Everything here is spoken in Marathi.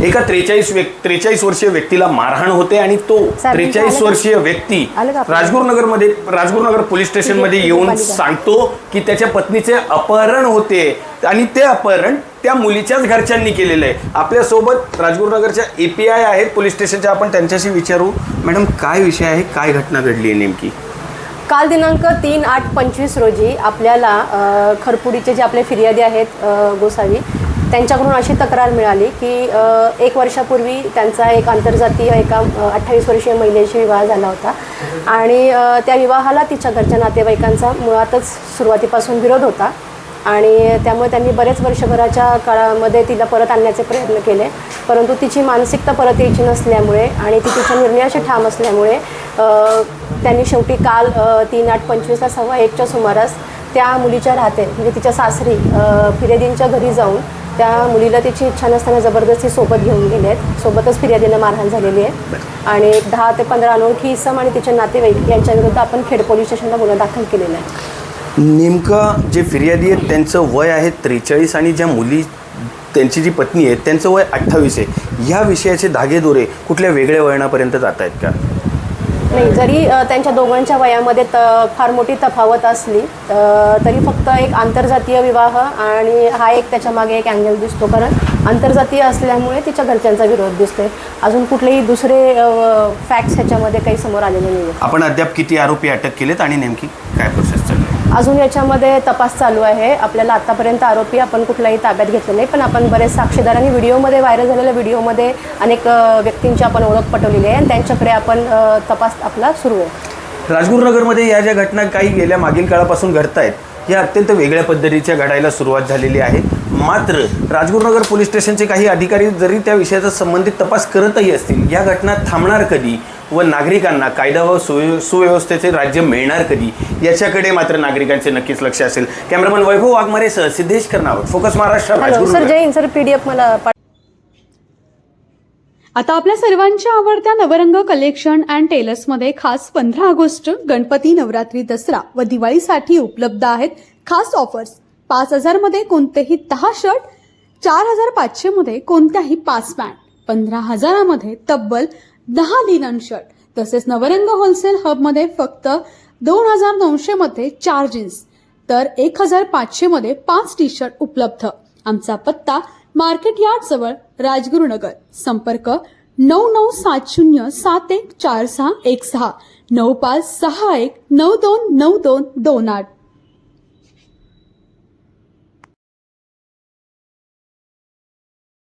एका त्रेचाळीस त्रेचाळीस वर्षीय व्यक्तीला मारहाण होते आणि तो त्रेचाळीस? वर्षीय व्यक्ती? राजगुरुनगरमध्ये राजगुरुनगर पोलीस स्टेशनमध्ये ठीक आहे, येऊन. सांगतो की त्याच्या पत्नीचे अपहरण होते आणि ते अपहरण त्या मुलीच्याच घरच्यांनी केलेलं आहे आपल्यासोबत राजगुरुनगरच्या एपीआय आहेत पोलीस स्टेशनच्या आपण त्यांच्याशी विचारू मॅडम काय विषय आहे काय घटना घडली आहे नेमकी काल दिनांक तीन आठ पंचवीस रोजी आपल्याला खरपुडीचे जे आपले फिर्यादी आहेत गोसावी त्यांच्याकडून अशी तक्रार मिळाली की एक वर्षापूर्वी त्यांचा एक आंतरजातीय एका अठ्ठावीस वर्षीय महिलेशी विवाह झाला होता. आणि त्या विवाहाला तिच्या घरच्या नातेवाईकांचा मुळातच सुरुवातीपासून विरोध होता. आणि त्यामुळे त्यांनी बरेच वर्षभराच्या काळामध्ये तिला परत आणण्याचे प्रयत्न केले. परंतु तिची मानसिकता परत यायची नसल्यामुळे आणि ती तिच्या निर्णयाशी ठाम असल्यामुळे त्यांनी शेवटी काल तीन आठ पंचवीसला सव्वा एकच्या सुमारास त्या मुलीच्या राहते म्हणजे तिच्या सासरी फिरेदींच्या घरी जाऊन त्या मुलीला तिची इच्छा नसताना जबरदस्ती सोबत घेऊन गेले आहेत. सोबतच फिर्यादीनं मारहाण झालेली आहे. आणि दहा ते पंधरा अनोळखी इसम आणि तिचे नातेवाईक यांच्याविरुद्ध आपण खेड पोलीस स्टेशनला गुन्हा दाखल केलेला आहे. नेमकं जे फिर्यादी आहेत त्यांचं वय आहे त्रेचाळीस आणि ज्या मुली त्यांची जी पत्नी आहे त्यांचं वय अठ्ठावीस आहे. ह्या विषयाचे धागेदोरे कुठल्या वेगळ्या वळणापर्यंत जात आहेत का? नाही जरी त्यांच्या दोघांच्या वयामध्ये त फार मोठी तफावत असली तरी फक्त एक आंतरजातीय विवाह आणि हा एक त्याच्यामागे एक अँगल दिसतो. कारण आंतरजातीय असल्यामुळे तिच्या घरच्यांचा विरोध दिसतोय. अजून कुठलेही दुसरे फॅक्ट्स ह्याच्यामध्ये काही समोर आलेले नाही आपण अद्याप किती आरोपी अटक केलेत आणि नेमकी काय प्रोसेस चालली अजून याच्यामध्ये तपास चालू आहे. आपल्याला आतापर्यंत आरोपी आपण कुठलाही ताब्यात घेतलं नाही पण आपण बरेच साक्षीदारांनी व्हिडिओमध्ये व्हायरल झालेल्या व्हिडिओमध्ये अनेक व्यक्तींची आपण ओळख पटवलेली आहे आणि त्यांच्याकडे आपण तपास आपला सुरू आहे. राजगुरुनगरमध्ये या ज्या घटना काही गेल्या मागील काळापासून घडत आहेत या अत्यंत वेगळ्या पद्धतीच्या घडायला सुरुवात झालेली आहे. मात्र राजगुरुनगर पोलीस स्टेशनचे काही अधिकारी जरी त्या विषयाचा संबंधित तपास करतही असतील या घटना थांबणार कधी व नागरिकांना कायदा व सुव्य सुव्यवस्थेचे राज्य मिळणार कधी याच्याकडे मात्र नागरिकांचे नक्कीच लक्ष असेल. कॅमेरामन वैभव वाघमारेसह सिद्धेश कर्नावत फोकस महाराष्ट्र सर राजगुरुनगर. मला आता आपल्या सर्वांच्या आवडत्या नवरंग कलेक्शन अँड टेलर्समध्ये खास पंधरा ऑगस्ट गणपती नवरात्री दसरा व दिवाळीसाठी उपलब्ध आहेत खास ऑफर्स पाच हजारमध्ये कोणतेही दहा शर्ट चार हजार पाचशेमध्ये कोणत्याही पाच पॅन्ट पंधरा हजारामध्ये तब्बल दहा लिनन शर्ट तसेच नवरंग होलसेल हबमध्ये फक्त दोन हजार नऊशेमध्ये चार जीन्स तर एक हजार पाचशेमध्ये पाच टी शर्ट उपलब्ध. आमचा पत्ता मार्केट यार्ड जवळ राजगुरुनगर संपर्क नऊ नऊ सात शून्य सात एक चार सहा एक सहा. नऊ पाच सहा एक नऊ दोन नऊ दोन दोन आठ.